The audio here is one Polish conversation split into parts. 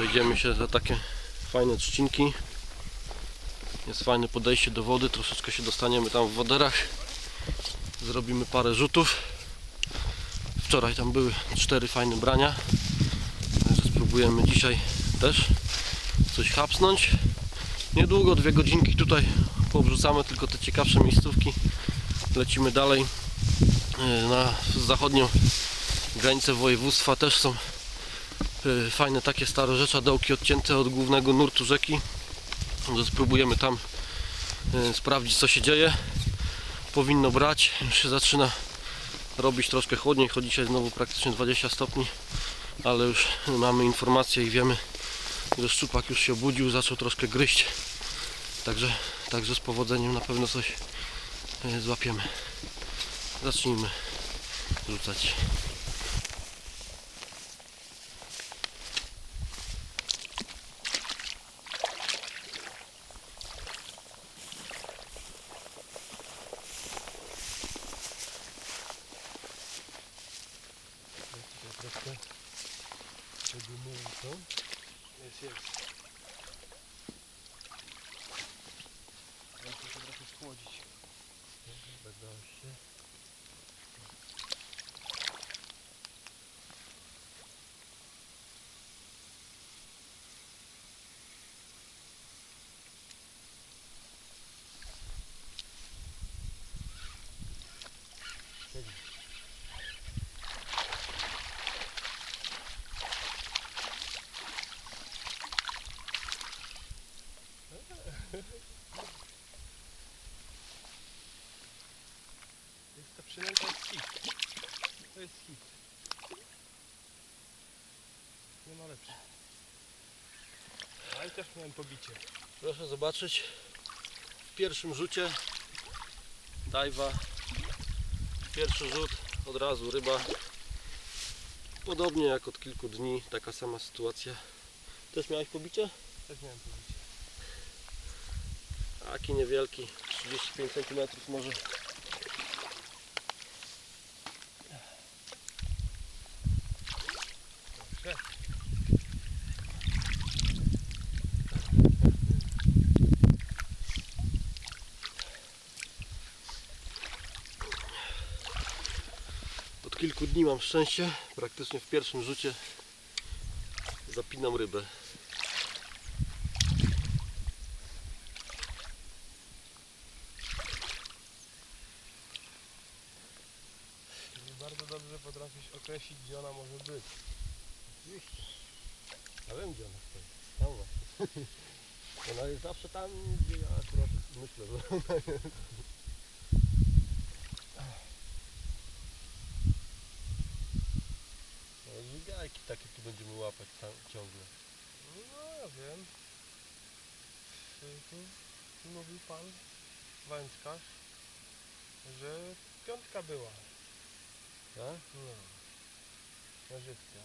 Przejdziemy się za takie fajne trzcinki. Jest fajne podejście do wody, troszeczkę się dostaniemy tam w woderach. Zrobimy parę rzutów. Wczoraj tam były cztery fajne brania. Także spróbujemy dzisiaj też coś hapsnąć. Niedługo, dwie godzinki tutaj poobrzucamy tylko te ciekawsze miejscówki. Lecimy dalej e, na zachodnią granicę województwa. Też są fajne takie starorzeczadełki odcięte od głównego nurtu rzeki. Także spróbujemy tam e, sprawdzić co się dzieje. Powinno brać. Już się zaczyna robić troszkę chłodniej. Chodzi dzisiaj znowu praktycznie 20 stopni. Ale już mamy informacje i wiemy, że szczupak już się obudził, zaczął troszkę gryźć. Także, także z powodzeniem na pewno coś e, złapiemy. Zacznijmy rzucać. oh shit. Miałem pobicie. Proszę zobaczyć. W pierwszym rzucie dajwa. Pierwszy rzut, od razu ryba. Podobnie jak od kilku dni, taka sama sytuacja. Też miałeś pobicie? Też miałem pobicie. Taki niewielki, 35 cm może. Dobrze. Od kilku dni mam szczęście. Praktycznie w pierwszym rzucie zapinam rybę. Bardzo dobrze potrafisz określić gdzie ona może być. Oczywiście. Ja wiem gdzie ona stoi. Tam właśnie. Ona jest zawsze tam, gdzie ja akurat myślę, że ona jest. No, Żygajki takie tu będziemy łapać tam, ciągle. No ja wiem. Tu mówił pan wędkarz, że piątka była. Tak? No. Nożyczka.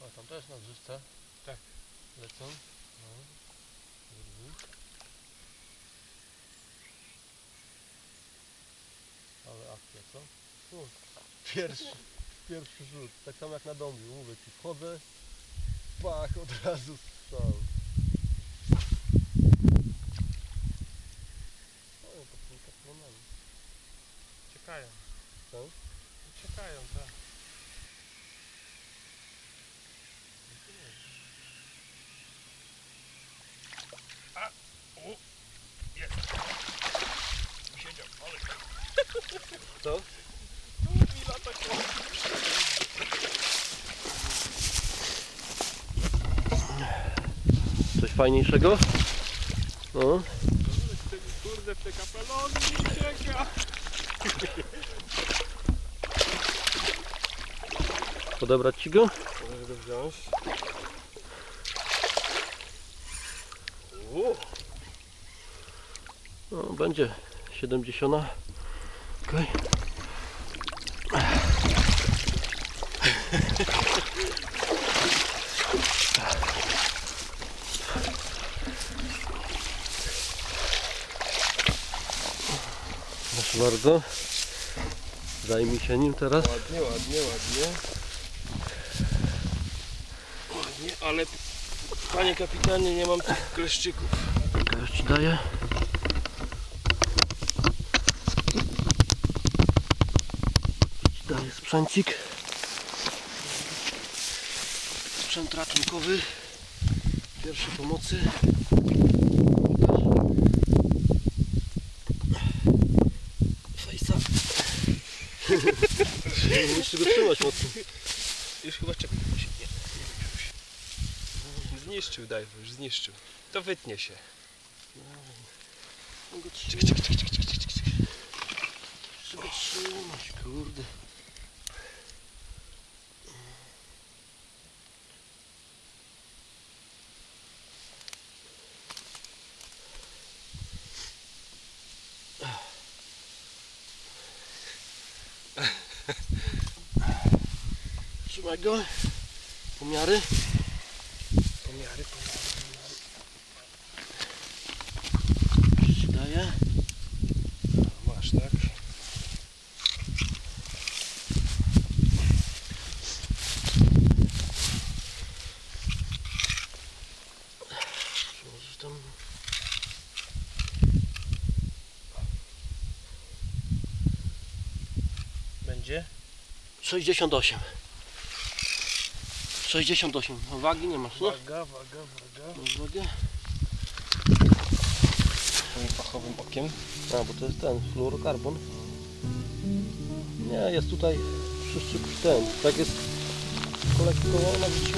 A tam też na brzyżce? Tak. Lecą? Ale akcja, co? Tu. Pierwszy, pierwszy rzut, tak samo jak na domu, mówię ci, wchodzę, pach, od razu strzał. O, to są tak monami. Czekają. Co? Czekają, tak. A! U! Jest! Siedział, ale... Co? Lata. Coś fajniejszego? No, Kurde, w te kapelony ucieka! podebrać ci go? Możesz go wziąć. No, będzie 70. Czekaj. Proszę bardzo. Daj się nim teraz. Ładnie, ładnie, ładnie. Ładnie, ale panie kapitanie, nie mam tych kleszczyków. Kleszcz daję. Sprzęcik. Sprzęt ratunkowy. Pierwszej pomocy. Fejsa. Musisz go trzymać mocno. Już chyba czekaj. Nie, nie Zniszczył daj, już zniszczył. To wytnie się. Czekaj, czekaj, czekaj, czekaj. Trzeba trzymać, kurde. Trzymaj go. Pomiary. Pomiary, pomiary. Daję. Masz, tak? Będzie? 68. 68. A Wagi nie masz, nie? Waga, waga, waga. Masz wagę? Moim fachowym okiem. A, bo to jest ten, fluorokarbon. Nie, jest tutaj przyszczyk ten, tak jest wytrzymałość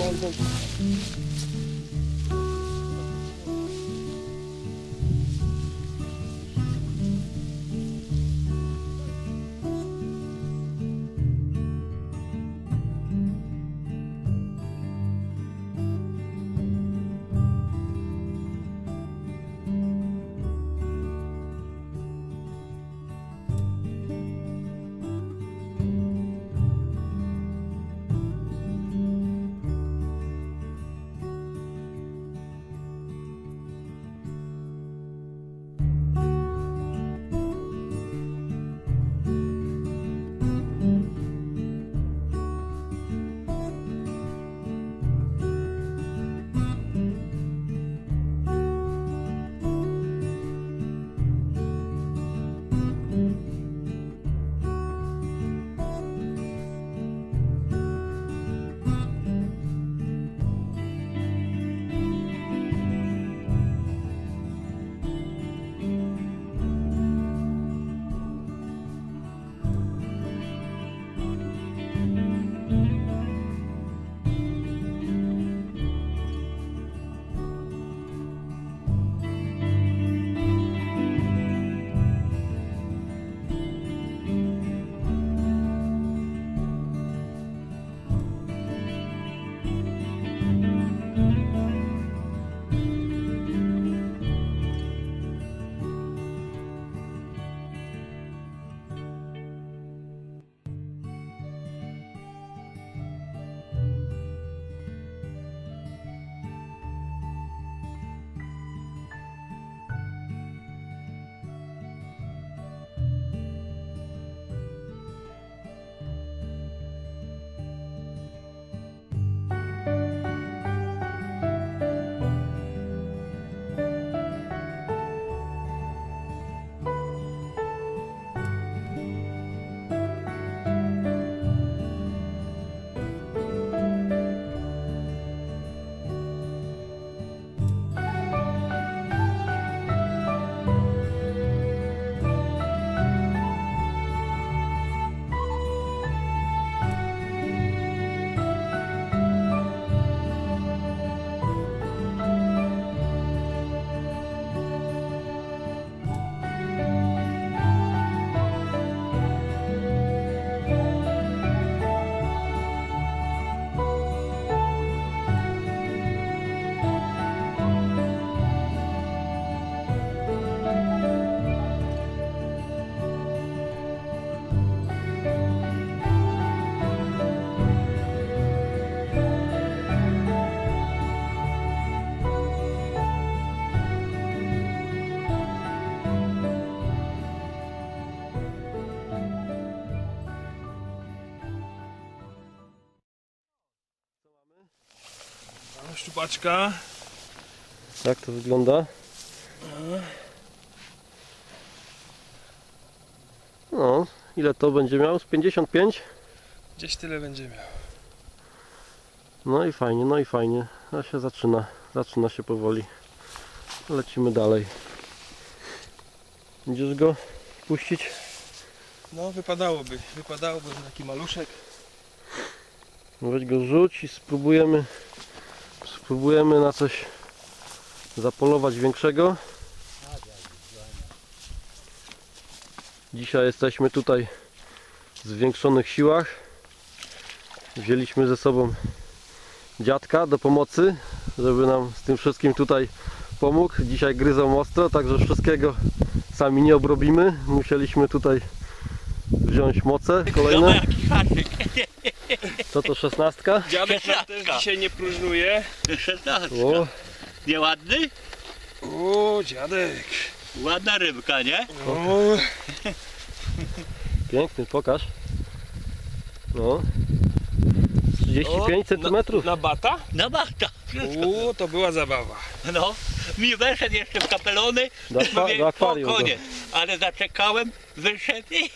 szczupaczka. Tak to wygląda. No, ile to będzie miał? Z 55? Gdzieś tyle będzie miał. No i fajnie, no i fajnie. A się zaczyna, zaczyna się powoli. Lecimy dalej. Będziesz go puścić? No wypadałoby, wypadałoby na taki maluszek. Weź go rzuć i spróbujemy spróbujemy na coś zapolować większego. Dzisiaj jesteśmy tutaj w zwiększonych siłach. Wzięliśmy ze sobą dziadka do pomocy, żeby nam z tym wszystkim tutaj pomógł. Dzisiaj gryzą ostro, także wszystkiego sami nie obrobimy. Musieliśmy tutaj wziąć moce kolejne. Co to szesnastka? Dziadek nam też Szesnastka. dzisiaj nie próżnuje. Szesnastka. O, Nieładny? O, dziadek. Ładna rybka, nie? O, piękny, pokaż. No. 35 cm. Na, na bata? No bachta. O, to była zabawa. No. Mi wyszedł jeszcze w kapelony. Do, akwa- Mówię, do akwarium. Go. koniec. Ale zaczekałem, wyszedł i...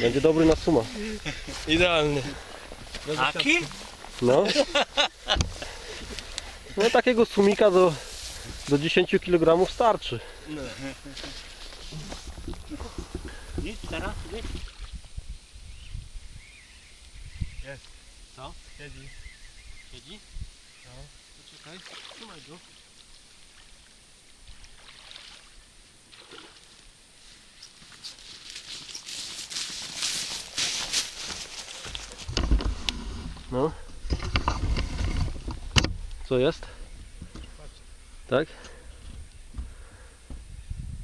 Będzie dobry na suma. Idealny. Taki? No. No takiego sumika do, do 10 kg starczy. Nic teraz, nic. Siedzi. Siedzi? No. Poczekaj, trzymaj go. No. Co jest? Tak?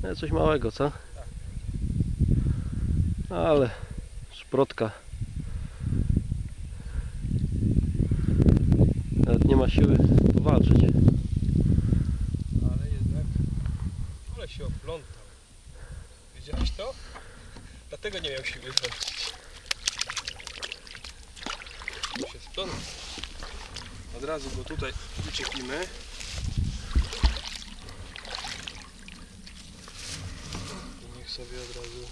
Nie, coś małego, co? Ale szprotka. Nawet nie ma siły powalczyć. Ale jednak. Ale się oplątał. Widziałeś to? Dlatego nie miał siły. Tu się splątał. Od razu go tutaj wyczepimy. I niech sobie od razu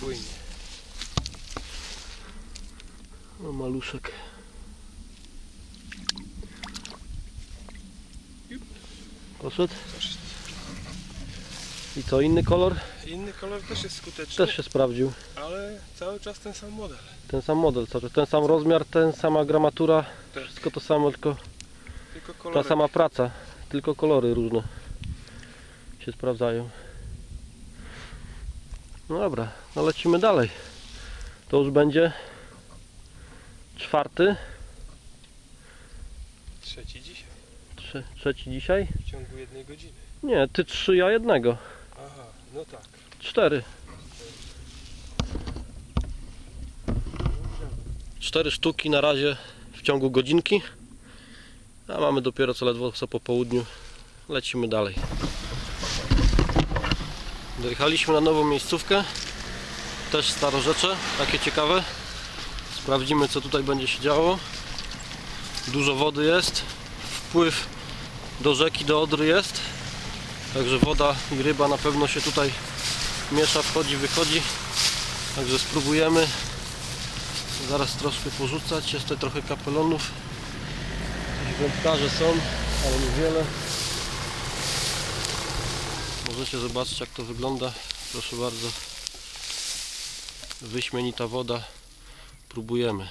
płynie. O, maluszek. Poszedł. I co, inny kolor? Inny kolor też jest skuteczny, Też się sprawdził. ale cały czas ten sam model. Ten sam model, cały czas. ten sam rozmiar, ten sama gramatura. Tak. Wszystko to samo, tylko Tylko ta sama praca. Tylko kolory różne się sprawdzają. No dobra, no lecimy dalej. To już będzie czwarty, Trzeci dzisiaj. Trze, trzeci dzisiaj. W ciągu jednej godziny. Nie, ty trzy, ja jednego. Aha, no tak. Cztery. Cztery sztuki na razie w ciągu godzinki. A mamy dopiero co ledwo co po południu. Lecimy dalej. Dojechaliśmy na nową miejscówkę. Też starorzecze, takie ciekawe. Sprawdzimy co tutaj będzie się działo. Dużo wody jest. Wpływ do rzeki, do Odry jest. Także woda i ryba na pewno się tutaj miesza, wchodzi, wychodzi. Także spróbujemy zaraz troszkę porzucać. Jest tutaj trochę kapelonów. Wędkarze są, ale niewiele. Możecie zobaczyć jak to wygląda. Proszę bardzo. Wyśmienita woda. Próbujemy.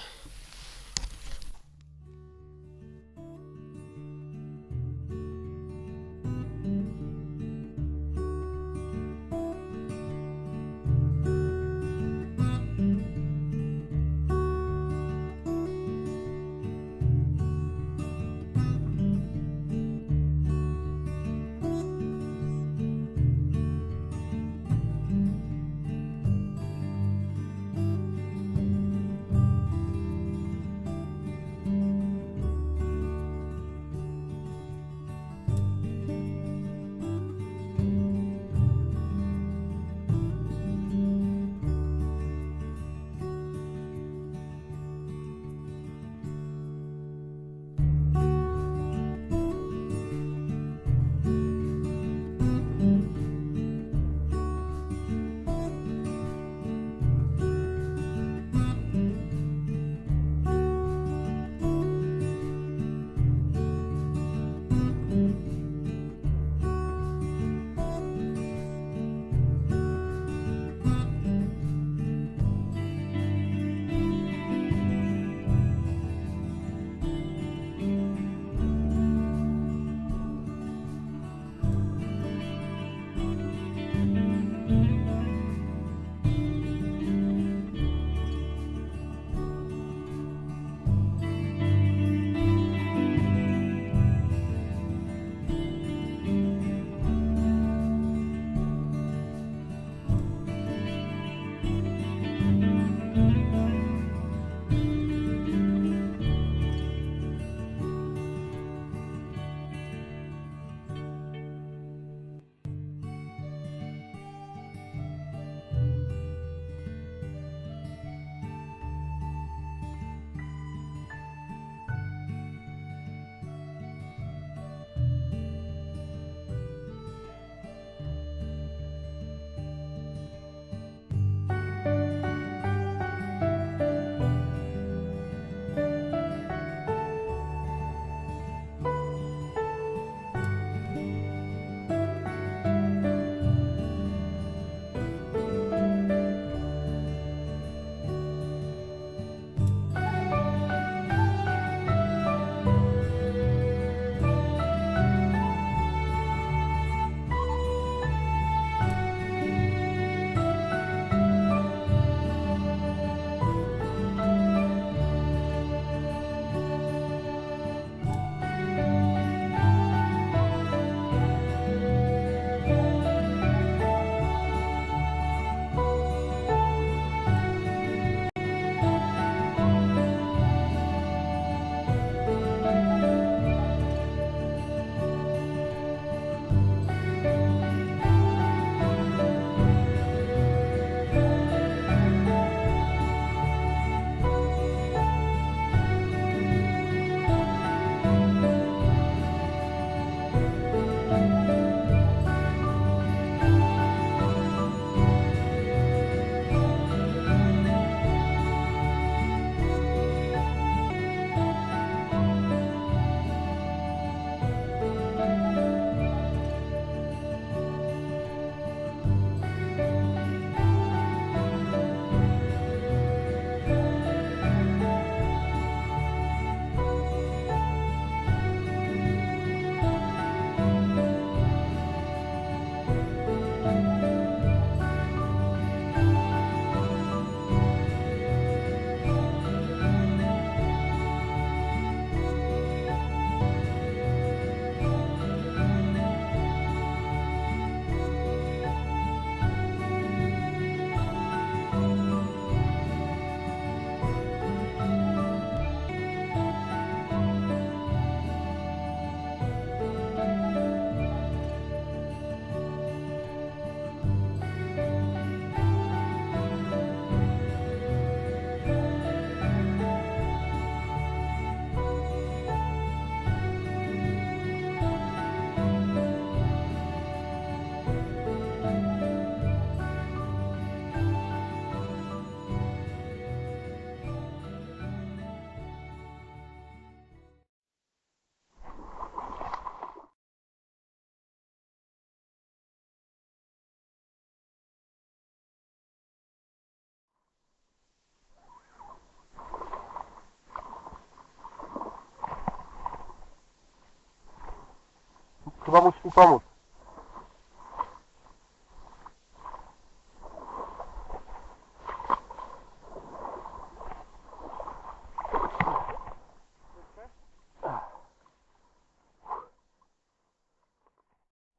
Chyba musisz mi pomóc.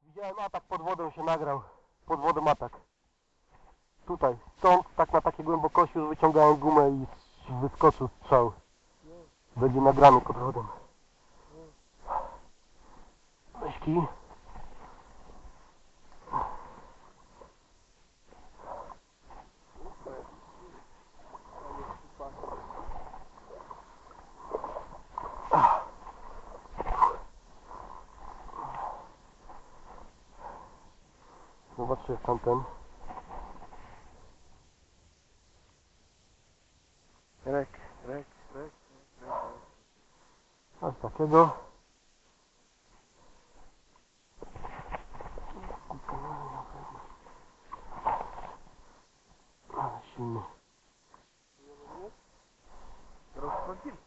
Widziałem atak pod wodą się nagrał. Pod wodą atak. Tutaj, stąd tak na takiej głębokości już wyciągałem gumę i wyskoczył strzał. Będzie nagrany pod wodą. Kij. Zobaczcie jak tamten. Rek, rek, rek. Coś takiego. Ale silny. Rozchodzili.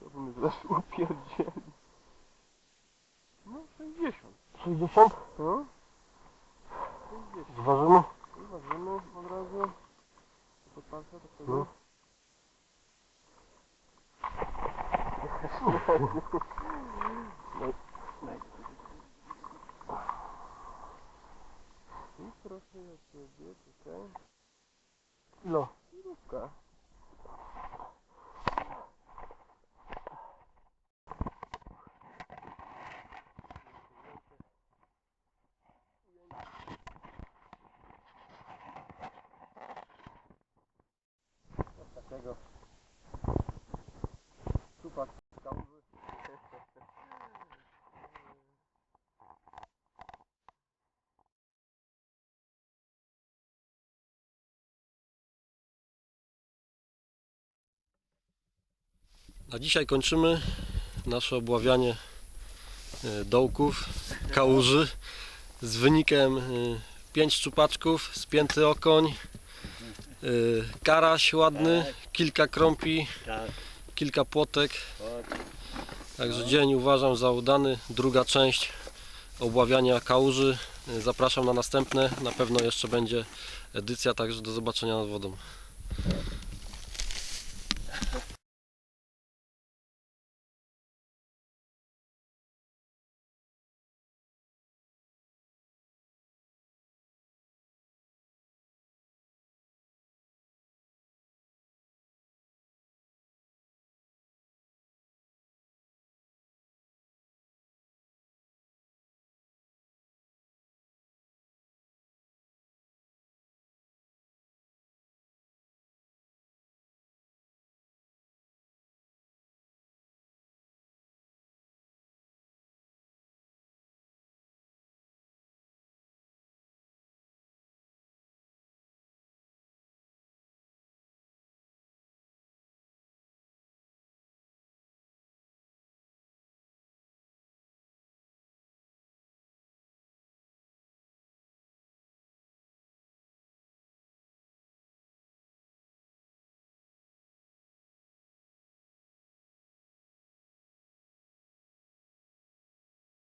To bym zaraz upierdzieli. No 60. 60? No? 60. Zważymy? Zobaczymy od razu. Podpatrzę do tego. No. I proszę ja ciebie tutaj. Kilo. Kilówka. Na dzisiaj kończymy nasze obławianie e, dołków, kałuży z wynikiem 5 szczupaczków, spięty okoń, e, karaś ładny, kilka krąpi, Tak, kilka płotek. tak. Także dzień uważam za udany. Druga część obławiania kałuży. E, Zapraszam na następne. Na pewno jeszcze będzie edycja, także do zobaczenia nad wodą.